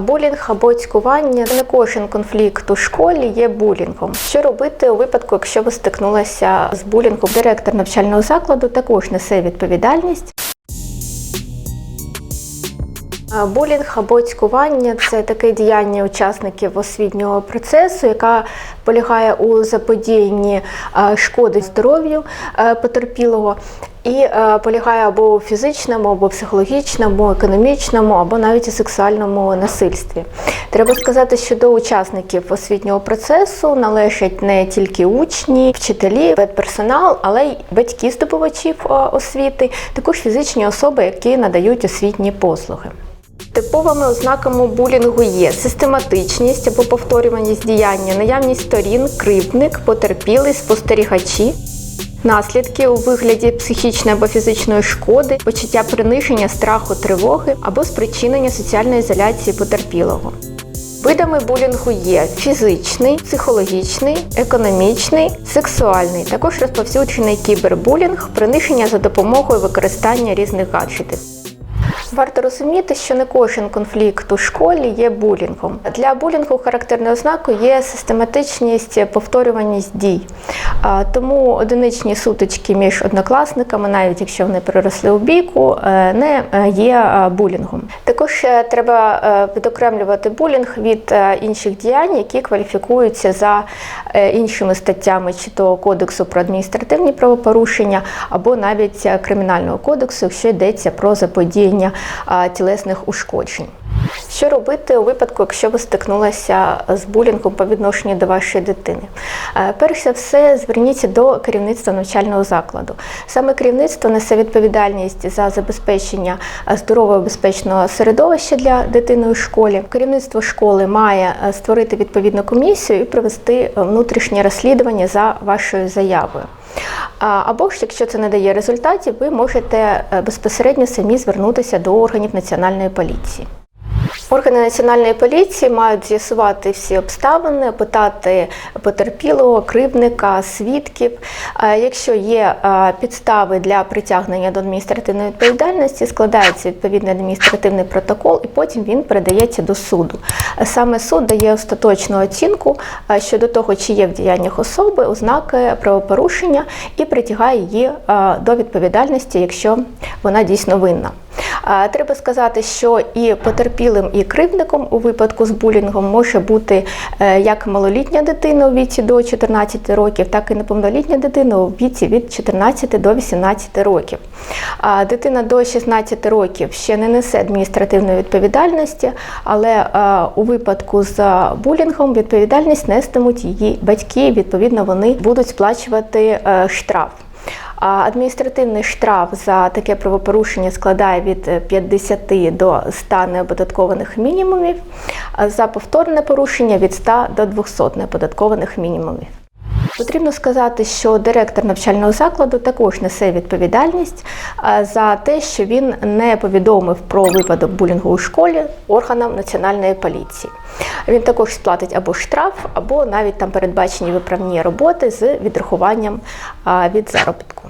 Булінг або цькування не кожен конфлікт у школі є булінгом. Що робити у випадку, якщо ви стикнулися з булінгом? Директор навчального закладу також несе відповідальність. Булінг або цькування це таке діяння учасників освітнього процесу, яка полягає у заподіянні шкоди здоров'ю потерпілого. І полягає або у фізичному, або психологічному, економічному, або навіть у сексуальному насильстві. Треба сказати, що до учасників освітнього процесу належать не тільки учні, вчителі, педперсонал, але й батьки здобувачів освіти, також фізичні особи, які надають освітні послуги. Типовими ознаками булінгу є систематичність або повторюваність діяння, наявність сторін, кривдник, потерпілий, спостерігачі. Наслідки у вигляді психічної або фізичної шкоди, почуття приниження, страху, тривоги або спричинення соціальної ізоляції потерпілого. Видами булінгу є фізичний, психологічний, економічний, сексуальний. Також розповсюджений кібербулінг, приниження за допомогою використання різних гаджетів. Варто розуміти, що не кожен конфлікт у школі є булінгом. Для булінгу характерною ознакою є систематичність, повторюваність дій. Тому одиничні сутички між однокласниками, навіть якщо вони переросли у бійку, е, не е, є е, булінгом. Також треба відокремлювати булінг від інших діянь, які кваліфікуються за іншими статтями, чи то кодексу про адміністративні правопорушення, або навіть кримінального кодексу, якщо йдеться про заподіяння тілесних ушкоджень. Що робити у випадку, якщо ви стикнулися з булінгом по відношенню до вашої дитини? Е, Перш за все, зверніться до керівництва навчального закладу. Саме керівництво несе відповідальність за забезпечення здорового безпечного середовища для дитини у школі. Керівництво школи має е, створити відповідну комісію і провести внутрішнє розслідування за вашою заявою. Або ж, якщо це не дає результатів, ви можете е, безпосередньо самі звернутися до органів національної поліції. Органи національної поліції мають з'ясувати всі обставини, питати потерпілого, кривдника, свідків. Е, Якщо є е, підстави для притягнення до адміністративної відповідальності, складається відповідний адміністративний протокол, і потім він передається до суду. Е, Саме суд дає остаточну оцінку щодо того, чи є в діяннях особи ознаки правопорушення, і притягає її до відповідальності, якщо вона дійсно винна. Треба сказати, що і потерпілим, і кривдником у випадку з булінгом може бути е, як малолітня дитина у віці до 14 років, так і неповнолітня дитина у віці від 14 до 18 років. Дитина до 16 років ще не несе адміністративної відповідальності, але е, у випадку з булінгом відповідальність нестимуть її батьки. Відповідно, вони будуть сплачувати е, штраф. Адміністративний штраф за таке правопорушення складає від 50 до 100 неоподаткованих мінімумів, а за повторне порушення від 100 до 200 неоподаткованих мінімумів. Потрібно сказати, що директор навчального закладу також несе відповідальність за те, що він не повідомив про випадок булінгу у школі органам національної поліції. Він також сплатить або штраф, або навіть там передбачені виправні роботи з відрахуванням від заробітку.